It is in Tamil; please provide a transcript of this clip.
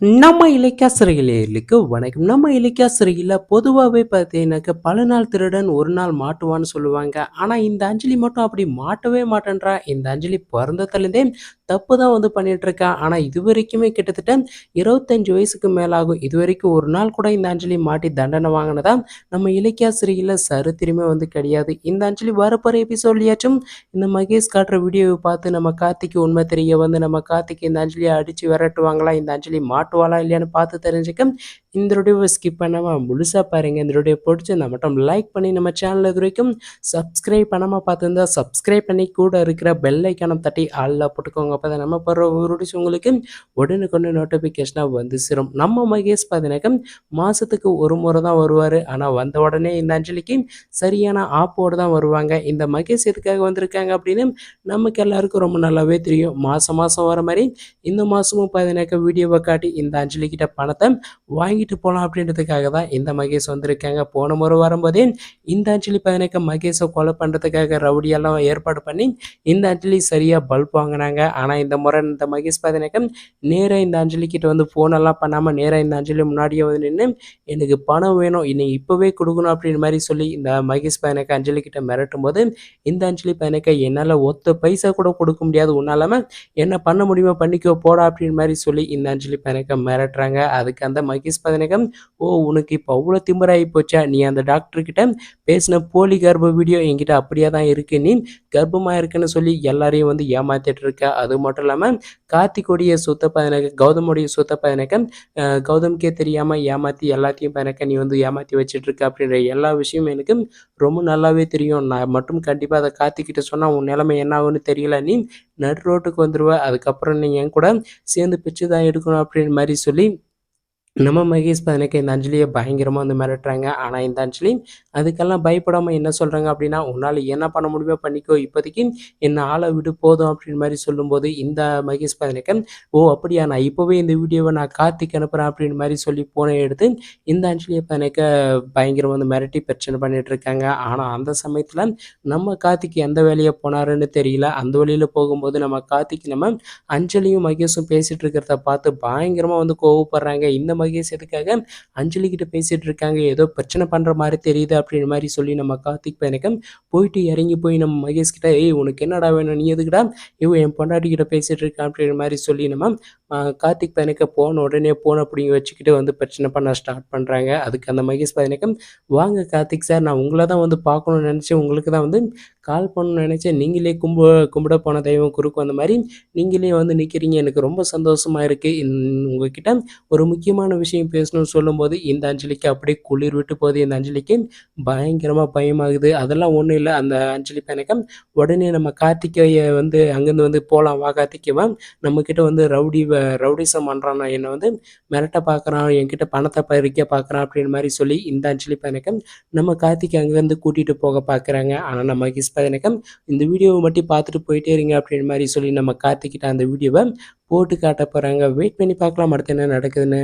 நம்ம இலக்கிய சிறையிலேருக்கு வணக்கம். நம்ம இலக்கிய சிறையில் பொதுவாகவே பார்த்தீங்கன்னாக்க பல நாள் திருடன் ஒரு நாள் மாட்டுவான்னு சொல்லுவாங்க. ஆனால் இந்த அஞ்சலி மட்டும் அப்படி மாட்டவே மாட்டேன்றா? இந்த அஞ்சலி பிறந்ததுலேருந்தே தப்பு தான் வந்து பண்ணிட்டு இருக்கா ஆனால் இது வரைக்குமே கிட்டத்தட்ட இருபத்தஞ்சு வயசுக்கு மேலாகும். இது வரைக்கும் ஒரு நாள் கூட இந்த அஞ்சலி மாட்டி தண்டனை வாங்கினதா நம்ம இலக்கிய சிறையில் சரித்திரமே வந்து கிடையாது. இந்த அஞ்சலி வரப்போகிற எபிசோட்லையாச்சும் இந்த மகேஷ் காட்டுற வீடியோவை பார்த்து நம்ம கார்த்திக்கு உண்மை தெரிய வந்து நம்ம கார்த்திக்கு இந்த அஞ்சலியை அடித்து விரட்டுவாங்களா இந்த அஞ்சலி மாட்டுவாளா இல்லையான்னு பார்த்து தெரிஞ்சுக்க இந்த வீடியோவை ஸ்கிப் பண்ணாமல் முழுசாக பாருங்கள் இந்த வீடியோ நம்ம மட்டும் லைக் பண்ணி நம்ம சேனல் இது வரைக்கும் சப்ஸ்கிரைப் பண்ணாமல் பார்த்துருந்தா சப்ஸ்கிரைப் பண்ணி கூட இருக்கிற பெல் ஐக்கானம் தட்டி ஆளில் போட்டுக்கோங்க. அப்போ தான் நம்ம போடுற ஒரு வீடியோஸ் உங்களுக்கு உடனுக்குன்னு நோட்டிஃபிகேஷனாக வந்து சேரும். நம்ம மகேஷ் பார்த்தீங்கன்னாக்க மாதத்துக்கு ஒரு முறை தான் வருவார். ஆனால் வந்த உடனே இந்த அஞ்சலிக்கு சரியான ஆப்போடு தான் வருவாங்க. இந்த மகேஷ் எதுக்காக வந்திருக்காங்க அப்படின்னு நமக்கு எல்லாருக்கும் ரொம்ப நல்லாவே தெரியும். மாதம் மாதம் வர மாதிரி இந்த மாதமும் பார்த்தீங்கன்னாக்க வீடியோவை காட்டி இந்த அஞ்சலிக்கிட்ட பணத்தை வாங்கிட்டு போகலாம் அப்படின்றதுக்காக தான் இந்த மகேஷ் வந்திருக்காங்க. போன முறை வரும்போதே இந்த அஞ்சலி பார்த்தீங்கன்னாக்க மகேஷை கொலை பண்ணுறதுக்காக ரவுடியெல்லாம் ஏற்பாடு பண்ணி இந்த அஞ்சலி சரியாக பல்ப் வாங்கினாங்க. ஆனால் இந்த முறை இந்த மகேஷ் பார்த்தீங்கன்னாக்க நேராக இந்த அஞ்சலி கிட்ட வந்து ஃபோனெல்லாம் பண்ணாமல் நேராக இந்த அஞ்சலி முன்னாடியே வந்து நின்று எனக்கு பணம் வேணும் இன்னைக்கு இப்போவே கொடுக்கணும் அப்படின்ற மாதிரி சொல்லி இந்த மகேஷ் பையனுக்கு அஞ்சலி கிட்ட மிரட்டும் போது இந்த அஞ்சலி பையனுக்கு என்னால் ஒத்த பைசா கூட கொடுக்க முடியாது. உன்னாலாம என்ன பண்ண முடியுமோ பண்ணிக்கோ போடா அப்படின்ற மாதிரி சொல்லி இந்த அஞ்சலி பையனுக்கு மிரட்டுறாங்க. அதுக்கு அந்த மகேஷ் பையனுக்கு ஓ உனக்கு இப்போ அவ்வளோ திமிராகி போச்சா? நீ அந்த டாக்டர் கிட்ட பேசின போலி கர்ப்ப வீடியோ என்கிட்ட அப்படியே தான் இருக்கு. நீ கர்ப்பமாக இருக்குன்னு சொல்லி எல்லாரையும் வந்து ஏமாத்திட்டு இருக்க. அது அது மட்டும் இல்லாமல் கார்த்திகோடைய சொத்த பையனுக்கு கௌதமுடைய சொத்த பையனுக்கு கௌதம்கே தெரியாமல் ஏமாற்றி எல்லாத்தையும் பையனுக்கு நீ வந்து ஏமாற்றி வச்சுட்ருக்க இருக்க அப்படின்ற எல்லா விஷயமும் எனக்கு ரொம்ப நல்லாவே தெரியும். நான் மட்டும் கண்டிப்பாக அதை கார்த்திக்கிட்ட சொன்னால் உன் நிலைமை என்ன ஆகும்னு தெரியல. நீ நடு ரோட்டுக்கு வந்துடுவ அதுக்கப்புறம் நீ என் கூட சேர்ந்து பிச்சு தான் எடுக்கணும் அப்படின்ற மாதிரி சொல்லி நம்ம மகேஷ் பதினக்கு இந்த அஞ்சலியை பயங்கரமாக வந்து மிரட்டுறாங்க ஆனால் இந்த அஞ்சலி அதுக்கெல்லாம் பயப்படாமல் என்ன சொல்கிறாங்க அப்படின்னா உன்னால் என்ன பண்ண முடியுமோ பண்ணிக்கோ. இப்போதைக்கு என்ன ஆளை விடு போதும் அப்படின்னு மாதிரி சொல்லும்போது இந்த மகேஷ் பதினக்கு ஓ அப்படியா? நான் இப்போவே இந்த வீடியோவை நான் கார்த்திக் அனுப்புகிறேன் அப்படின்னு மாதிரி சொல்லி போன எடுத்து இந்த அஞ்சலியை பதினக்க பயங்கரமாக வந்து மிரட்டி பிரச்சனை பண்ணிட்டு இருக்காங்க. ஆனால் அந்த சமயத்தில் நம்ம கார்த்திக் எந்த வேலையை போனாருன்னு தெரியல. அந்த வழியில் போகும்போது நம்ம கார்த்திக் நம்ம அஞ்சலியும் மகேஷும் பேசிகிட்டு இருக்கிறத பார்த்து பயங்கரமாக வந்து கோவப்படுறாங்க. இந்த மகேஷ் எதுக்காக அஞ்சலி கிட்ட பேசிட்டு இருக்காங்க. ஏதோ பிரச்சனை பண்ற மாதிரி தெரியுது அப்படின்ற மாதிரி சொல்லி நம்ம கார்த்திக் பையனுக்கு போயிட்டு இறங்கி போய் நம்ம மகேஷ் கிட்ட ஏய் உனக்கு என்னடா வேணும்? நீ எதுக்குடா? இவன் என் பொண்டாட்டி கிட்ட பேசிட்டு இருக்கான் அப்படின்ற மாதிரி சொல்லி நம்ம கார்த்திக் பையனுக்கு போன உடனே போன அப்படிங்க வச்சுக்கிட்டு வந்து பிரச்சனை பண்ண ஸ்டார்ட் பண்ணுறாங்க அதுக்கு அந்த மகேஷ் பையனுக்கு வாங்க கார்த்திக் சார் நான் உங்களை தான் வந்து பார்க்கணும்னு நினச்சேன். உங்களுக்கு தான் வந்து கால் பண்ணணும்னு நினச்சேன். நீங்களே கும்ப கும்பிட போன தெய்வம் குறுக்கு அந்த மாதிரி நீங்களே வந்து நிற்கிறீங்க எனக்கு ரொம்ப சந்தோஷமா இருக்குது உங்ககிட்ட ஒரு முக்கியமான விஷயம் பேசணும்னு சொல்லும்போது இந்த அஞ்சலிக்கு அப்படியே குளிர் விட்டு போகுது. இந்த அஞ்சலிக்கு பயங்கரமாக பயமாகுது. அதெல்லாம் ஒன்றும் இல்லை. அந்த அஞ்சலி பையனுக்கு உடனே நம்ம கார்த்திகையை வந்து அங்கேருந்து வந்து போகலாம் வா கார்த்திகேவா நம்மக்கிட்ட வந்து ரவுடி ரவுடிசம் பண்ணுறான் என்னை வந்து மிரட்ட பார்க்குறான் என்கிட்ட பணத்தை பறிக்க பார்க்குறான் அப்படின்னு மாதிரி சொல்லி இந்த அஞ்சலி பயணக்கம் நம்ம கார்த்திக் அங்கேருந்து கூட்டிகிட்டு போக பார்க்குறாங்க ஆனால் நம்ம கிஸ் பயணக்கம் இந்த வீடியோவை மட்டும் பார்த்துட்டு போயிட்டே இருங்க அப்படின்ற மாதிரி சொல்லி நம்ம கார்த்திக்கிட்ட அந்த வீடியோவை போட்டு காட்ட போகிறாங்க வெயிட் பண்ணி பார்க்கலாம் அடுத்து என்ன நடக்குதுன்னு.